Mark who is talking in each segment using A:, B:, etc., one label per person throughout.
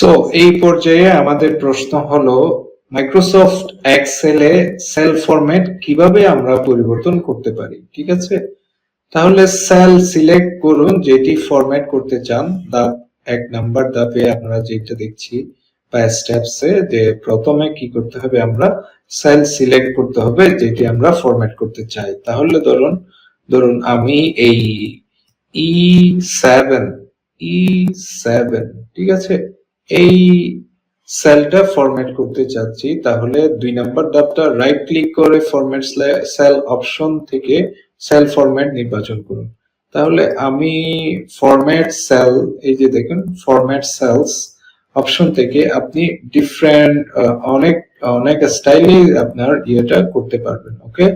A: So এই পর্যায়ে আমাদের প্রশ্ন হলো মাইক্রোসফট এক্সেলে সেল ফরম্যাট কীভাবে আমরা পরিবর্তন করতে পারি? ঠিক আছে? তাহলে সেল সিলেক্ট করুন, যেটি ফরম্যাট করতে চান, ধাপ এক নাম্বার ধাপে আমরা যেটা দেখছি, বা স্টেপসে যে প্রথমে কি করতে হবে আমরা সেল সিলেক্ট করতে হবে, যেটি আমরা ফরম্যাট করতে চাই। তাহলে ধরুন ধরুন আমি এই ই সেভেন ই সেভেন ঠিক আছে? এই সেলটা ফরম্যাট করতে চাচ্ছি, তাহলে দুই নাম্বার ধাপটা রাইট ক্লিক করে ফরম্যাট সেল অপশন থেকে সেল ফরম্যাট নির্বাচন করুন। তাহলে আমি ফরম্যাট সেল এই যে দেখুন ফরম্যাট সেলস অপশন থেকে আপনি ডিফারেন্ট অনেক অনেক স্টাইলে আপনার ইয়েটা করতে পারবেন ওকে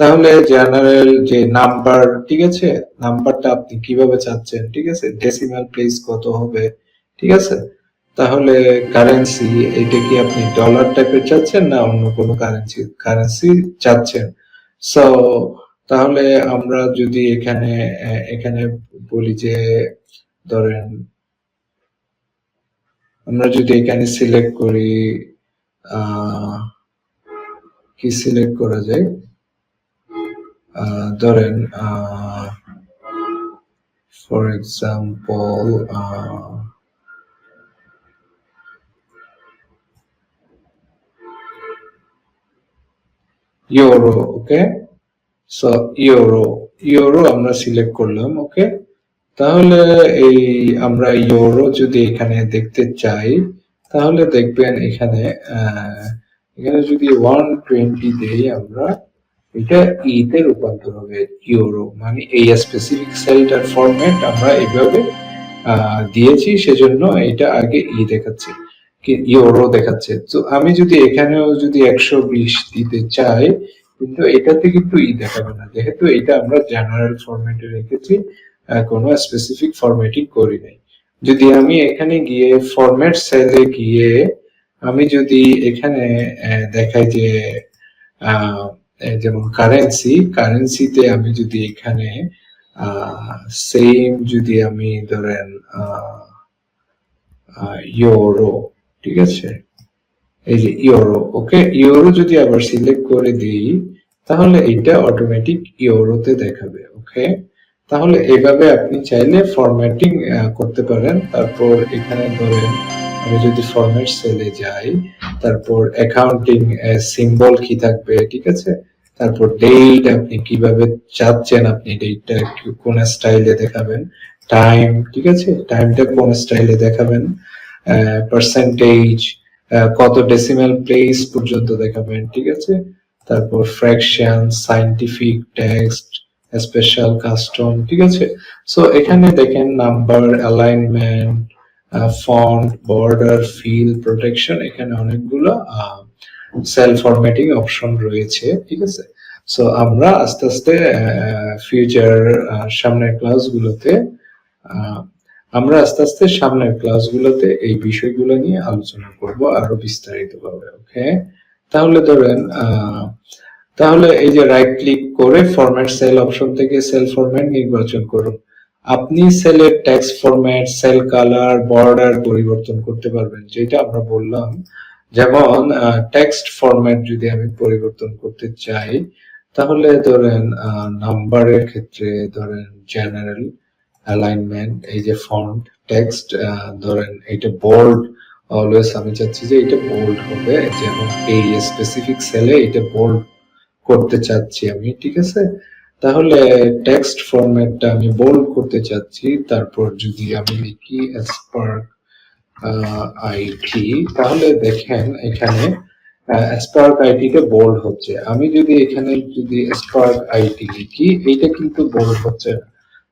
A: তাহলে জেনারেল যে নাম্বার ঠিক আছে? নাম্বারটা আপনি কীভাবে চাচ্ছেন, ঠিক আছে? ডেসিমাল প্লেস কত হবে, ঠিক আছে? তাহলে কারেন্সি এটা কি আপনি ডলার টাইপের চাচ্ছেন না অন্য কোনো কারেন্সি কারেন্সি চাচ্ছেন? সো তাহলে আমরা যদি এখানে এখানে বলি যে ধরেন আমরা যদি এখানে সিলেক্ট করি আহ, কি সিলেক্ট করা যায়? আহ, ধরেন for example euro, okay? So euro euro আমরা সিলেক্ট করলাম, ওকে? তাহলে এই আমরা ইউরো যদি এখানে দেখতে চাই, তাহলে দেখবেন এখানে এখানে যদি ওয়ান টোয়েন্টি দেই আমরা, এটা ইতে রূপান্তর হবে ইউরো। মানে এই স্পেসিফিক সেলটার ফরম্যাট আমরা এইভাবে দিয়েছি, সেজন্য এটা আগে ই দেখাচ্ছে। ইউরো দেখাচ্ছে। তো আমি যদি এখানেও যদি একশো বিশ দিতে চাই, কিন্তু এটাতে কিন্তু ই দেখাবে না। যেহেতু এটা আমরা জেনারেল ফরম্যাটে রেখেছি কোনো স্পেসিফিক ফরম্যাটিং করি নাই। যদি আমি এখানে গিয়ে ফরম্যাট সেলে গিয়ে আমি যদি এখানে দেখাই যে যেমন কারেন্সি কারেন্সিতে আমি যদি এখানে সেম যদি আমি ধরেন ইউরো ঠিক আছে? এই যে ইউরো, ওকে? ইউরো যদি আবার সিলেক্ট করে দিই, তাহলে এটা অটোমেটিক ইউরোতে দেখাবে, ওকে? তাহলে এভাবে আপনি চাইলে ফরম্যাটিং করতে পারেন। তারপর এখানে ধরেন, আমি যদি ফরম্যাট সেলে যাই, তারপর অ্যাকাউন্টিং সিম্বল কি থাকবে, ঠিক আছে? তারপর ডেট আপনি কীভাবে চাচ্ছেন, আপনি ডেটটা কোন স্টাইলে দেখাবেন? টাইম ঠিক আছে? টাইমটা কোন স্টাইলে দেখাবেন? পার্সেন্টেজ কত ডেসিমাল প্লেস পর্যন্ত দেখাবেন, ঠিক আছে? তারপর fraction scientific text special custom ঠিক আছে? সো এখানে দেখেন number alignment font border fill protection এখানে অনেকগুলো সেল ফরম্যাটিং অপশন রয়েছে, ঠিক আছে? সো আমরা আস্তে আস্তে ফিউচার সামনের ক্লাসগুলোতে আমরা আস্তে আস্তে সামনের ক্লাসগুলোতে এই বিষয়গুলো নিয়ে আলোচনা করব আরও বিস্তারিতভাবে ওকে তাহলে ধরেন তাহলে এই যে রাইট ক্লিক করে ফরম্যাট সেল অপশন থেকে সেল ফরম্যাট নির্বাচন করুন। আপনি সেলের text format cell colour border পরিবর্তন করতে পারবেন, যেটা আমরা বললাম। যেমন টেক্সট ফরম্যাট যদি আমি পরিবর্তন করতে চাই, তাহলে ধরেন নাম্বারের ক্ষেত্রে ধরেন জেনারেল অ্যালাইনমেন্ট এই যে ফন্ট টেক্সট ধরেন এটা বোল্ড অলওয়েজ আমি চাচ্ছি যে এটা বোল্ড হবে, যেমন এই স্পেসিফিক সেলে এটা বোল্ড করতে চাচ্ছি আমি, ঠিক আছে? তাহলে টেক্সট ফরম্যাটটা আমি বোল্ড করতে চাচ্ছি, তারপর যদি আমি লিখি স্পার্ক আইটি তাহলে দেখেন এখানে স্পার্ক আইটিটা বোল্ড হচ্ছে। আমি যদি এখানে যদি স্পার্ক আইটি লিখি, এইটা কিন্তু বোল্ড হচ্ছে না।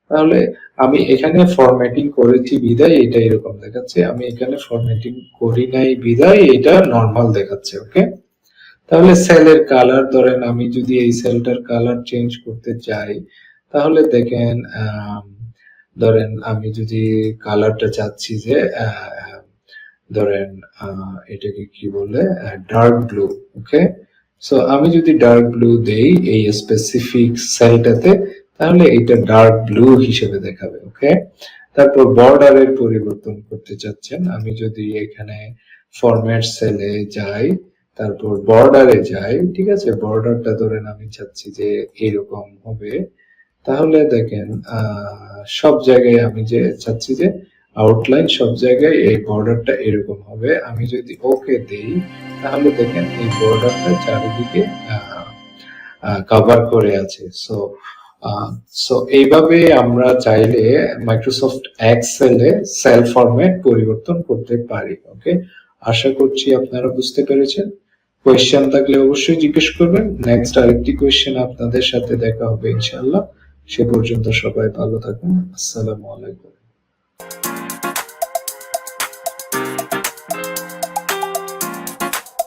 A: তাহলে আমি এখানে ফরম্যাটিং করেছি বিদায়, এটা এরকম দেখাচ্ছে। আমি এখানে ফরম্যাটিং করি নাই বিদায়, এটা নর্মাল দেখাচ্ছে ওকে তাহলে সেলের কালার ধরেন, আমি যদি এই সেলটার কালার চেঞ্জ করতে চাই, তাহলে দেখেন ধরেন আমি যদি কালারটা চাচ্ছি যে ধরেন এটাকে কি বলে ডার্ক ব্লু ওকে সো আমি যদি ডার্ক ব্লু দেই এই স্পেসিফিক সেলটাতে তাহলে এটা ডার্ক ব্লু হিসেবে দেখাবে ওকে তারপর বর্ডারের পরিবর্তন করতে চাচ্ছেন, আমি যদি এখানে ফরম্যাট সেলে যাই, তারপর বর্ডারে যাই, ঠিক আছে? বর্ডারটা ধরেন আমি চাচ্ছি যে এরকম হবে। তাহলে দেখেন সব জায়গায় আমি যে চাচ্ছি যে আউটলাইন সব জায়গায় এই বর্ডারটা এরকম হবে। আমি যদি ওকে দেই, তাহলে দেখেন এই বর্ডারটা চারিদিকে কভার করে আছে। সো সো এইভাবে আমরা চাইলে মাইক্রোসফট এক্সেল এ সেল ফরম্যাট পরিবর্তন করতে পারি ওকে আশা করছি আপনারা বুঝতে পেরেছেন। কোয়েশ্চেন থাকলে অবশ্যই জিজ্ঞেস করবেন। নেক্সট আরেকটি কোয়েশ্চেন আপনাদের সাথে দেখা হবে, ইনশাআল্লাহ। সে পর্যন্ত সবাই ভালো থাকুন। আসসালামু আলাইকুম।